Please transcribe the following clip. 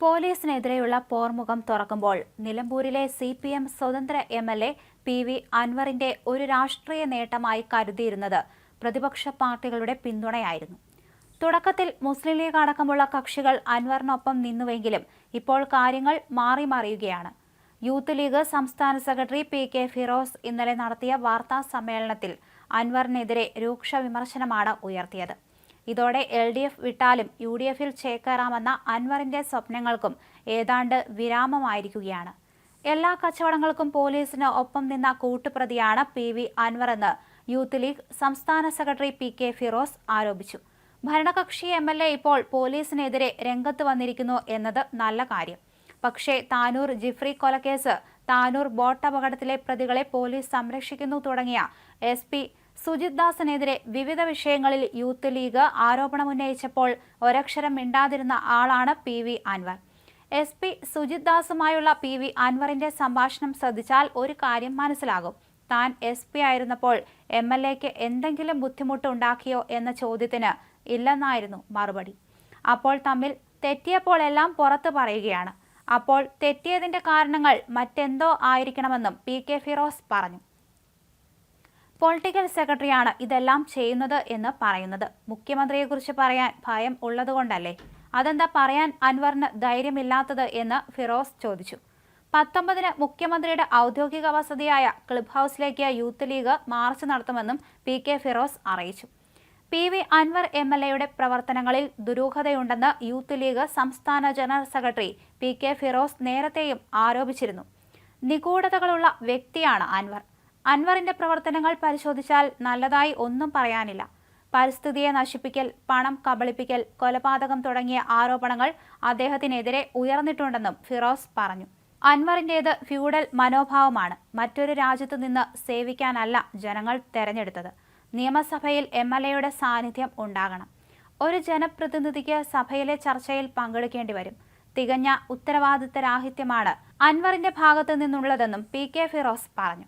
പോലീസിനെതിരെയുള്ള പോർമുഖം തുറക്കുമ്പോൾ നിലമ്പൂരിലെ സി പി എം സ്വതന്ത്ര M L A P V അൻവറിന്റെ ഒരു രാഷ്ട്രീയ നേട്ടമായി കരുതിയിരുന്നത് പ്രതിപക്ഷ പാർട്ടികളുടെ പിന്തുണയായിരുന്നു. തുടക്കത്തിൽ മുസ്ലിം ലീഗ് അടക്കമുള്ള കക്ഷികൾ അൻവറിനൊപ്പം നിന്നുവെങ്കിലും ഇപ്പോൾ കാര്യങ്ങൾ മാറി മറിയുകയാണ്. യൂത്ത് ലീഗ് സംസ്ഥാന സെക്രട്ടറി പി കെ ഫിറോസ് ഇന്നലെ നടത്തിയ വാർത്താ സമ്മേളനത്തിൽ അൻവറിനെതിരെ രൂക്ഷ വിമർശനമാണ് ഉയർത്തിയത്. ഇതോടെ എൽ ഡി എഫ് വിട്ടാലും യു ഡി എഫിൽ ചേക്കേറാമെന്ന അൻവറിന്റെ സ്വപ്നങ്ങൾക്കും ഏതാണ്ട് വിരാമമായിരിക്കുകയാണ്. എല്ലാ കച്ചവടങ്ങൾക്കും പോലീസിന് ഒപ്പം നിന്ന കൂട്ടുപ്രതിയാണ് പി വി അൻവർ എന്ന് യൂത്ത് ലീഗ് സംസ്ഥാന സെക്രട്ടറി പി കെ ഫിറോസ് ആരോപിച്ചു. ഭരണകക്ഷി എം എൽ എ ഇപ്പോൾ പോലീസിനെതിരെ രംഗത്ത് വന്നിരിക്കുന്നു എന്നത് നല്ല കാര്യം. പക്ഷേ താനൂർ ജിഫ്രി കൊലക്കേസ് താനൂർ ബോട്ട് അപകടത്തിലെ പ്രതികളെ പോലീസ് സംരക്ഷിക്കുന്നു തുടങ്ങിയ എസ് സുജിത് ദാസിനെതിരെ വിവിധ വിഷയങ്ങളിൽ യൂത്ത് ലീഗ് ആരോപണമുന്നയിച്ചപ്പോൾ ഒരക്ഷരം മിണ്ടാതിരുന്ന ആളാണ് P V Anvar. S P Sujith ദാസുമായുള്ള P V അൻവറിന്റെ സംഭാഷണം ശ്രദ്ധിച്ചാൽ ഒരു കാര്യം മനസ്സിലാകും. താൻ എസ് പി ആയിരുന്നപ്പോൾ എം എൽ എക്ക് എന്തെങ്കിലും ബുദ്ധിമുട്ട് ഉണ്ടാക്കിയോ എന്ന ചോദ്യത്തിന് ഇല്ലെന്നായിരുന്നു മറുപടി. അപ്പോൾ തമ്മിൽ തെറ്റിയപ്പോൾ എല്ലാം പുറത്തു പറയുകയാണ്. അപ്പോൾ തെറ്റിയതിന്റെ കാരണങ്ങൾ മറ്റെന്തോ ആയിരിക്കണമെന്നും പി കെ ഫിറോസ് പറഞ്ഞു. പൊളിറ്റിക്കൽ സെക്രട്ടറിയാണ് ഇതെല്ലാം ചെയ്യുന്നത് എന്ന് പറയുന്നത്. മുഖ്യമന്ത്രിയെക്കുറിച്ച് പറയാൻ ഭയം ഉള്ളതുകൊണ്ടല്ലേ? അതെന്താ പറയാൻ അൻവറിന് ധൈര്യമില്ലാത്തത് എന്ന് ഫിറോസ് ചോദിച്ചു. പത്തൊമ്പതിന് മുഖ്യമന്ത്രിയുടെ ഔദ്യോഗിക വസതിയായ ക്ലബ് ഹൗസിലേക്ക് യൂത്ത് ലീഗ് മാർച്ച് നടത്തുമെന്നും പി കെ ഫിറോസ് അറിയിച്ചു. P V Anvar M L എയുടെ പ്രവർത്തനങ്ങളിൽ ദുരൂഹതയുണ്ടെന്ന് യൂത്ത് ലീഗ് സംസ്ഥാന general secretary P K Firoz നേരത്തെയും ആരോപിച്ചിരുന്നു. നിഗൂഢതകളുള്ള വ്യക്തിയാണ് അൻവർ. അൻവറിന്റെ പ്രവർത്തനങ്ങൾ പരിശോധിച്ചാൽ നല്ലതായി ഒന്നും പറയാനില്ല. പരിസ്ഥിതിയെ നശിപ്പിക്കൽ പണം കബളിപ്പിക്കൽ കൊലപാതകം തുടങ്ങിയ ആരോപണങ്ങൾ അദ്ദേഹത്തിനെതിരെ ഉയർന്നിട്ടുണ്ടെന്നും ഫിറോസ് പറഞ്ഞു. അൻവറിന്റേത് ഫ്യൂഡൽ മനോഭാവമാണ്. മറ്റൊരു രാജ്യത്തു നിന്ന് സേവിക്കാനല്ല ജനങ്ങൾ തെരഞ്ഞെടുത്തത്. നിയമസഭയിൽ എം എൽ എയുടെ സാന്നിധ്യം ഉണ്ടാകണം. ഒരു ജനപ്രതിനിധിക്ക് സഭയിലെ ചർച്ചയിൽ പങ്കെടുക്കേണ്ടി വരും. തികഞ്ഞ ഉത്തരവാദിത്തരാഹിത്യമാണ് അൻവറിന്റെ ഭാഗത്തു നിന്നുള്ളതെന്നും പി കെ ഫിറോസ് പറഞ്ഞു.